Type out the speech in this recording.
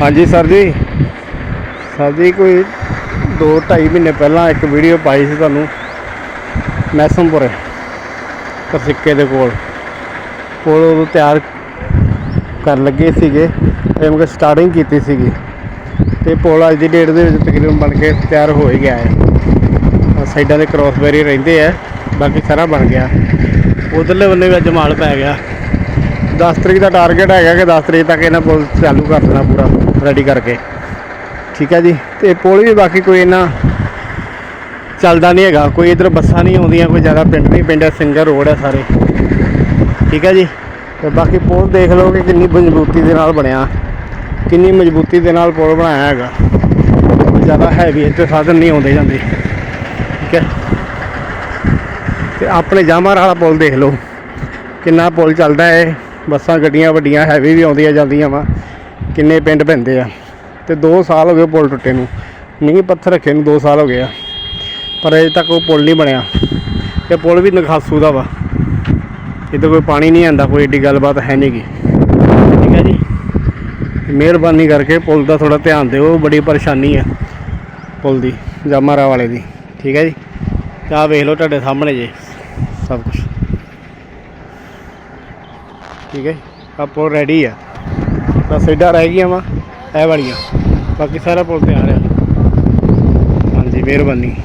ਹਾਂਜੀ, ਸਰ ਜੀ। ਸਰ ਜੀ, ਕੋਈ 2.5 ਮਹੀਨੇ ਪਹਿਲਾਂ ਇੱਕ ਵੀਡੀਓ ਪਾਈ ਸੀ ਤੁਹਾਨੂੰ। ਮੈਸਮਪੁਰ, ਕਸਿੱਕੇ ਦੇ ਕੋਲ। ਪੁਲ ਉਦੋਂ ਤਿਆਰ ਕਰਨ ਲੱਗੇ ਸੀਗੇ। ਤੇ ਮੈਂ ਸਟਾਰਟਿੰਗ ਕੀਤੀ ਸੀਗੀ। ਤੇ ਪੁਲ ਅੱਜ ਦੀ ਡੇਟ ਦੇ ਵਿੱਚ ਤਕਰੀਬਨ ਬਣ ਕੇ ਤਿਆਰ ਹੋ ਹੀ ਗਿਆ ਹੈ। ਸਾਈਡਾਂ ਦੇ ਕ੍ਰੋਸ ਬੈਰੀਅਰ ਰਹਿੰਦੇ ਆ। ਬਾਕੀ ਸਾਰਾ ਬਣ ਗਿਆ। ਉਧਰਲੇ ਬੰਨੇ ਵੀ ਅੱਜ ਮਾਲ ਪੈ ਗਿਆ। 10 ਤਰੀਕ ਦਾ ਟਾਰਗੇਟ ਹੈਗਾ ਕਿ 10 ਤਰੀਕ ਤੱਕ ਇਹਨਾਂ ਪੁਲ ਚਾਲੂ ਕਰ ਦੇਣਾ ਪੂਰਾ ਰੈਡੀ ਕਰਕੇ। ਠੀਕ ਹੈ ਜੀ? ਤੇ ਪੁਲ ਵੀ ਬਾਕੀ ਕੋਈ ਇਹਨਾਂ ਚੱਲਦਾ ਨਹੀਂ ਹੈਗਾ। ਕੋਈ ਇਧਰ ਬੱਸਾਂ ਨਹੀਂ ਆਉਂਦੀਆਂ, ਕੋਈ ਜ਼ਿਆਦਾ ਪਿੰਡ ਨਹੀਂ। ਪਿੰਡ ਹੈ ਸਿੰਗਰ ਰੋਡ ਹੈ ਸਾਰੇ। ਠੀਕ ਹੈ ਜੀ? ਤੇ ਬਾਕੀ ਪੁਲ ਦੇਖ ਲਓ ਕਿ ਕਿੰਨੀ ਮਜ਼ਬੂਤੀ ਦੇ ਨਾਲ ਬਣਿਆ। ਕਿੰਨੀ ਮਜ਼ਬੂਤੀ ਦੇ ਨਾਲ ਪੁਲ ਬਣਾਇਆ ਹੈਗਾ। ਜ਼ਿਆਦਾ ਹੈਵੀ ਇੱਥੇ ਸਾਧਨ ਨਹੀਂ ਆਉਂਦੇ ਜਾਂਦੇ। ਠੀਕ ਹੈ? ਤੇ ਆਪਣੇ ਜਾਮਰ ਵਾਲਾ ਪੁਲ ਦੇਖ ਲਓ। ਕਿੰਨਾ ਪੁਲ ਚੱਲਦਾ ਹੈ। ਬੱਸਾਂ ਗੱਡੀਆਂ ਵੱਡੀਆਂ ਹੈਵੀ ਵੀ ਆਉਂਦੀਆਂ ਜਾਂਦੀਆਂ ਵਾ ਕਿੰਨੇ ਪਿੰਡ ਪੈਂਦੇ ਆ। ਤੇ 2 ਸਾਲ ਹੋ ਗਏ ਪੁਲ ਟੁੱਟੇ ਨੂੰ। ਮੀਂਹ ਪੱਥਰ ਰੱਖੇ ਨੂੰ 2 ਸਾਲ ਹੋ ਗਏ ਆ। ਪਰ ਅਜੇ ਤੱਕ ਉਹ ਪੁਲ ਨਹੀਂ ਬਣਿਆ। ਤੇ ਪੁਲ ਵੀ ਨਖਾਸੂ ਦਾ ਵਾ। ਇੱਧਰ ਕੋਈ ਪਾਣੀ ਨਹੀਂ ਆਂਦਾ ਕੋਈ ਏਡੀ ਗੱਲਬਾਤ ਹੈ ਨਹੀਂਗੀ ਠੀਕ ਹੈ ਜੀ। ਮਿਹਰਬਾਨੀ ਕਰਕੇ ਪੁਲ ਦਾ ਥੋੜਾ ਧਿਆਨ ਦਿਓ ਬੜੀ ਪਰੇਸ਼ਾਨੀ ਆ ਪੁਲ ਦੀ ਜਾਮਾਰਾ ਵਾਲੇ ਦੀ। ਠੀਕ ਹੈ ਜੀ। ਆਹ ਵੇਖ ਲਓ ਤੁਹਾਡੇ ਸਾਹਮਣੇ ਜੇ ਸਭ ਕੁਝ ਠੀਕ ਹੈ? ਆ ਪੁਲ ਰੈਡੀ ਆ। ਬਸ ਸਾਈਡਾਂ ਰਹਿ ਗਈਆਂ ਵਾ, ਇਹ ਵਾਲੀਆਂ। ਬਾਕੀ ਸਾਰਾ ਪੁਲ ਤਿਆਰ ਆ। ਹਾਂਜੀ, ਮਿਹਰਬਾਨੀ।